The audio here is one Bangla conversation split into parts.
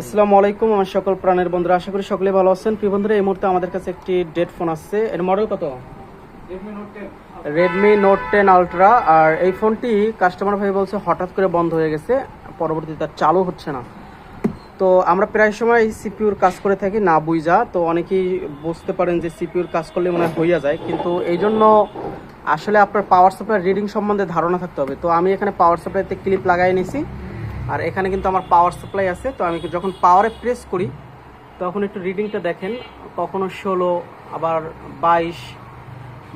আসসালামু আলাইকুম আমার সকল প্রাণের বন্ধুরা আশা করি সকলে ভালো আছেন। প্রিয় বন্ধুরা এই মুহূর্তে আমাদের কাছে একটি ডেড ফোন আসছে। এর মডেল কত? রেডমি নোট টেন আলট্রা আর এই ফোনটি কাস্টমার ভাই বলছে হঠাৎ করে বন্ধ হয়ে গেছে পরবর্তীতে আর চালু হচ্ছে না। তো আমরা প্রায় সময় সিপিউর কাজ করে থাকি না বুঝা তো অনেকেই বুঝতে পারেন যে সিপিউর কাজ করলে মনে হইয়া যায়। কিন্তু এই জন্য আসলে আপনার পাওয়ার সাপ্লাই রিডিং সম্বন্ধে ধারণা থাকতে হবে। তো আমি এখানে পাওয়ার সাপ্লাইতে ক্লিপ লাগাই নিয়েছি আর এখানে কিন্তু আমার পাওয়ার সাপ্লাই আছে, তো আমি যখন পাওয়ারে প্রেস করি, তখন একটু রিডিংটা দেখেন। কখনো ষোলো, আবার বাইশ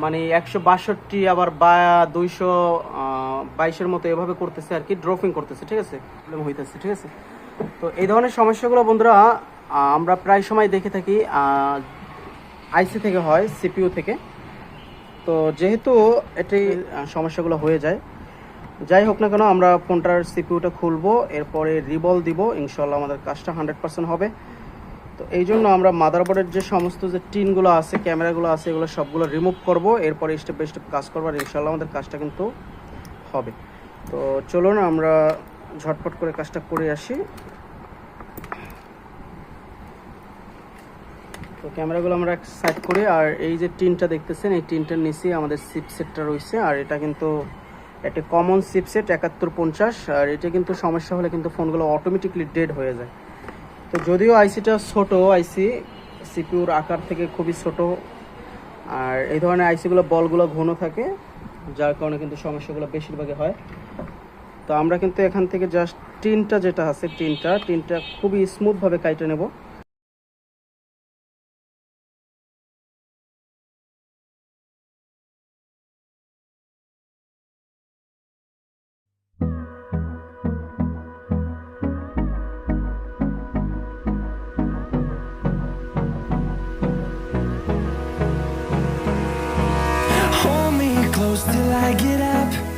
মানে একশো বাষট্টি, আবার বা দুইশো বাইশের মতো এভাবে করতেছে আর কি ড্রপিং করতেছে, ঠিক আছে? প্রবলেম হইতেছে, ঠিক আছে? তো এই ধরনের সমস্যাগুলো বন্ধুরা আমরা প্রায় সময় দেখে থাকি আইসি থেকে হয় সিপিইউ থেকে। তো যেহেতু এটি সমস্যাগুলো হয়ে যায় যাই হোক না কেন, আমরা ফোনটার সিপিউটা খুলবো, এরপরে রিবল দিব ইনশাল্লাহ আমাদের কাজটা হান্ড্রেড পার্সেন্ট হবে। তো এই জন্য আমরা মাদারবোর্ডের যে সমস্ত যে টিনগুলো আছে, ক্যামেরাগুলো আছে, এগুলো সবগুলো রিমুভ করব, এরপরে স্টেপ বাই স্টেপ কাজ করব, আর ইনশাল্লাহ আমাদের কাজটা কিন্তু হবে। তো চলুন, আমরা ঝটপট করে কাজটা করে আসি। তো ক্যামেরাগুলো আমরা সাইড করি, আর এই যে টিনটা দেখতেছেন, এই টিনটার নিচে আমাদের সিপসেটটা রয়েছে, আর এটা কিন্তু একটা কমন সিপসেট একাত্তর পঞ্চাশ, আর এটা কিন্তু সমস্যা হলে কিন্তু ফোনগুলো অটোমেটিকলি ডেড হয়ে যায়। তো যদিও আইসিটা ছোট আইসি সিপিউর আকার থেকে খুবই ছোট, আর এই ধরনের আইসিগুলো বলগুলো ঘন থাকে, যার কারণে কিন্তু সমস্যাগুলো বেশিরভাগই হয়। তো আমরা কিন্তু এখান থেকে জাস্ট টিনটা যেটা আছে টিনটা টিনটা খুবই স্মুথভাবে কাইটে নেব। I get up.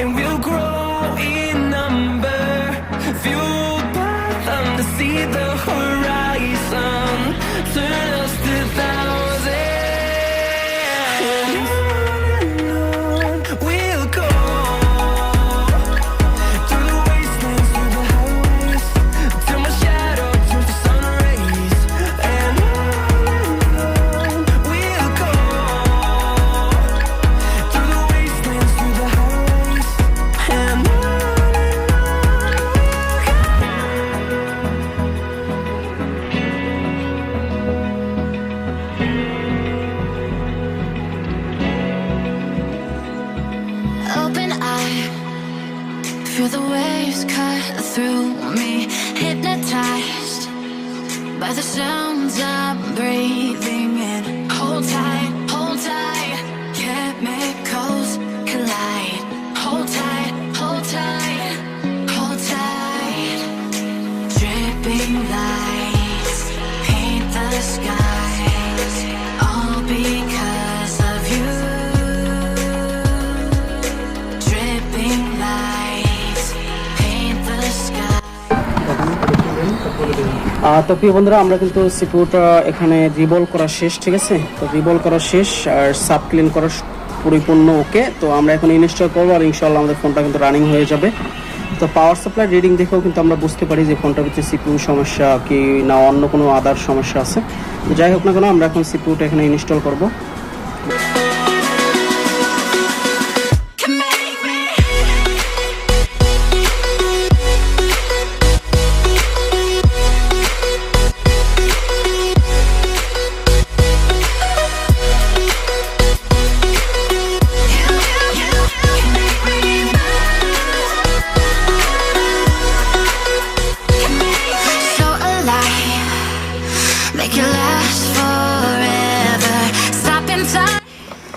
And we'll grow me hypnotized by the sounds I'm breathing in. Hold tight, hold tight, chemicals collide. Hold tight, hold tight, hold tight, dripping light. তো প্রিয় বন্ধুরা, আমরা কিন্তু সিপিউটা এখানে রিবল করা শেষ, ঠিক আছে? তো রিবল করা শেষ আর সাব ক্লিন করা পরিপূর্ণ, ওকে? তো আমরা এখন ইনস্টল করব আর ইনশাল্লাহ আমাদের ফোনটা কিন্তু রানিং হয়ে যাবে। তো পাওয়ার সাপ্লাই রিডিং দেখেও কিন্তু আমরা বুঝতে পারি যে ফোনটার ভিতরে সিপিউ সমস্যা কি না, অন্য কোনো আদার সমস্যা আছে। তো যাই হোক না কেন, আমরা এখন সিপিউটা এখানে ইনস্টল করব।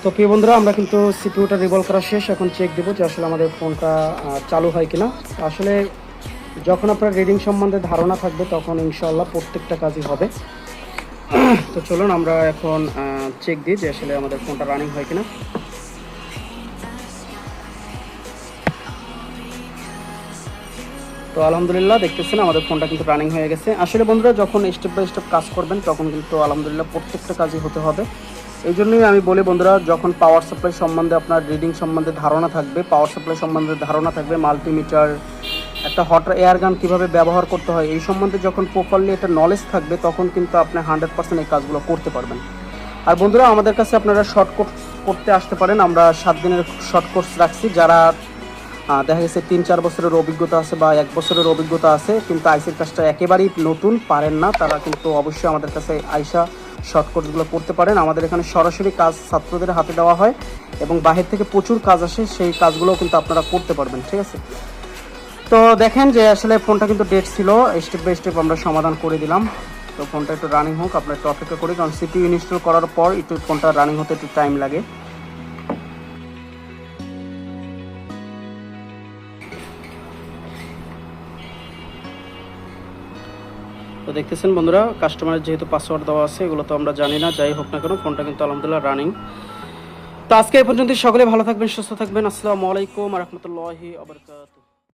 তো প্রিয় বন্ধুরা, আমরা কিন্তু সিপিউটা রিভল করা শেষ। এখন চেক দেবো যে আসলে আমাদের ফোনটা চালু হয় কিনা। আসলে যখন আপনার রিডিং সম্বন্ধে ধারণা থাকবে, তখন ইনশাল্লাহ প্রত্যেকটা কাজই হবে। তো চলুন, আমরা এখন চেক দিই যে আসলে আমাদের ফোনটা রানিং হয় কিনা। তো আলহামদুলিল্লাহ, দেখতেছেন আমাদের ফোনটা কিন্তু রানিং হয়ে গেছে। আসলে বন্ধুরা, যখন স্টেপ বাই স্টেপ কাজ করবেন, তখন কিন্তু আলহামদুলিল্লাহ প্রত্যেকটা কাজই হতে হবে। এই জন্যই আমি বলি বন্ধুরা, যখন পাওয়ার সাপ্লাই সম্বন্ধে আপনার রিডিং সম্বন্ধে ধারণা থাকবে পাওয়ার সাপ্লাই সম্বন্ধে ধারণা থাকবে মাল্টিমিটার একটা হট এয়ার গান কীভাবে ব্যবহার করতে হয়, এই সম্বন্ধে যখন প্রপারলি একটা নলেজ থাকবে, তখন কিন্তু আপনি হান্ড্রেড পার্সেন্ট এই কাজগুলো করতে পারবেন। আর বন্ধুরা, আমাদের কাছে আপনারা শর্ট কোর্স করতে আসতে পারেন, আমরা সাত দিনের শর্ট কোর্স রাখছি, যারা দেখা গেছে তিন চার বছরের অভিজ্ঞতা আছে বা এক বছরের অভিজ্ঞতা আছে, কিন্তু আইসির কাজটা একেবারেই নতুন, পারেন না, তারা কিন্তু অবশ্যই আমাদের কাছে আইসা শর্ট কোর্সগুলো করতে পারেন। আমাদের এখানে সরাসরি কাজ ছাত্রদের হাতে দেওয়া হয় এবং বাহির থেকে প্রচুর কাজ আসে, সেই কাজগুলোও কিন্তু আপনারা করতে পারবেন, ঠিক আছে? তো দেখেন যে আসলে ফোনটা কিন্তু ডেট ছিল স্টেপ বাই স্টেপ আমরা সমাধান করে দিলাম। তো ফোনটা একটু রানিং হোক, আপনার একটু অপেক্ষা করি, কারণ সিপিউ ইনস্টল করার পর একটু ফোনটা রানিং হতে একটু টাইম লাগে। তো দেখতেছেন বন্ধুরা কাস্টমারের যেহেতু পাসওয়ার্ড দেওয়া আছে, এগুলো তো আমরা জানি না, যাই হোক না কেন ফোনটা কিন্তু আলহামদুলিল্লাহ রানিং তো আজকে এ পর্যন্ত সকলে ভালো থাকবেন, সুস্থ থাকবেন, আসসালামু আলাইকুম রহমতুল্লাহি আবরকাত